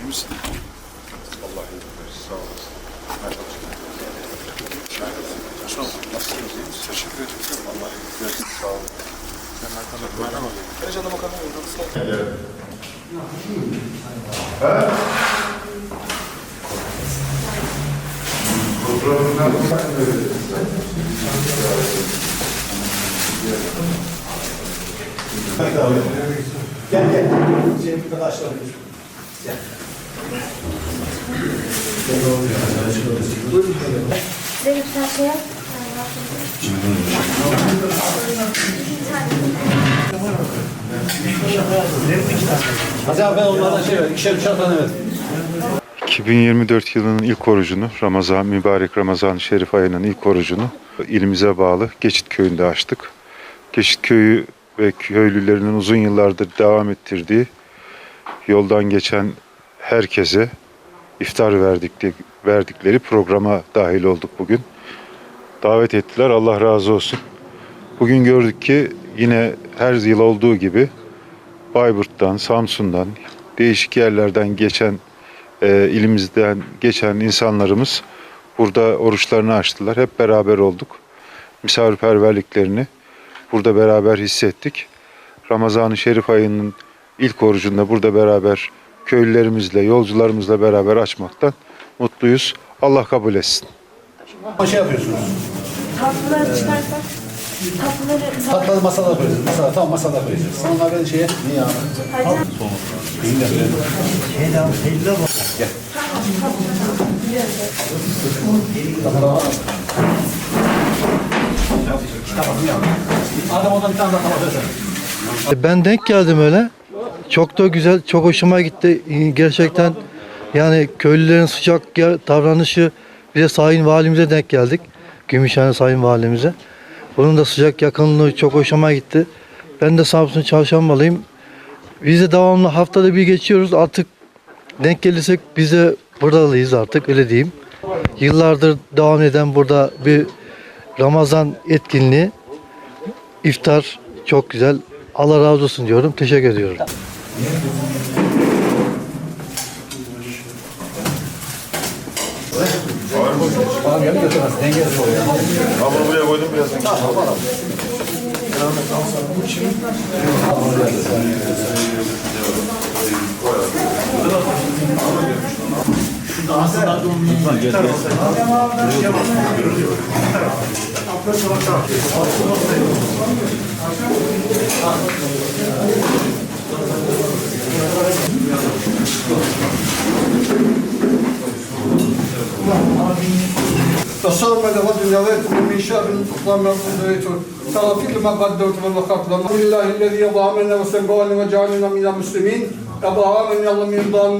İyi misin? Allah iyi bilir. Sağ olasın. Merhaba. Merhaba. Sağ olun. Nasılsınız? İyi misiniz? Teşekkür ederim. Allah iyi bilir. Sağ olun. Ben arkamda merhaba. Ben canım bakalım. Sağ olun. Evet. Ha? Fotoğrafından bakmıyoruz. Thank you. Gel gel. Senin bir kadar aşağı Gel. Size bir tane şey yap. Hadi abi ben onlardan şey ver. İkişer üçer tane ver. 2024 yılının ilk orucunu, Ramazan, mübarek Ramazan-ı Şerif ayının ilk orucunu ilimize bağlı Geçit Köyü'nde açtık. Geçit Köyü ve köylülerinin uzun yıllardır devam ettirdiği yoldan geçen herkese iftar verdikleri, programa dahil olduk bugün. Davet ettiler, Allah razı olsun. Bugün gördük ki yine her yıl olduğu gibi Bayburt'tan, Samsun'dan, değişik yerlerden geçen e, ilimizden geçen insanlarımız burada oruçlarını açtılar. Hep beraber olduk. Misafirperverliklerini burada beraber hissettik. Ramazan-ı Şerif ayının ilk orucunda burada beraber köylülerimizle, yolcularımızla beraber açmaktan mutluyuz. Allah kabul etsin. Şey yapıyorsunuz. Tatlıları çıkarsak. Tatlıları Tatları masada koyacağız. Masada, tam masada koyacağız. Sonra ben şeye... Niye abi? Hadi. Adam ondan bir tane daha versene. E, Ben denk geldim öyle. Çok da güzel, çok hoşuma gitti. Gerçekten yani köylülerin sıcak davranışı bir de Sayın Valimize denk geldik. Gümüşhane Sayın Valimize. Onun da sıcak yakınlığı çok hoşuma gitti. Ben de Samsun Çarşambalıyım. Biz de devamlı haftada bir geçiyoruz. Artık denk gelirsek biz de buradalıyız artık öyle diyeyim. Yıllardır devam eden burada bir Ramazan etkinliği. İftar çok güzel. Allah razı olsun diyorum. Teşekkür ediyorum. Ama buraya koydum biraz. تصور لغد نويت من شر اللهم رضيت تغفر لما قدمت وما اخرت الحمد لله الذي يضع منا وسلم وجعلنا من المسلمين أبا من يلا من ضال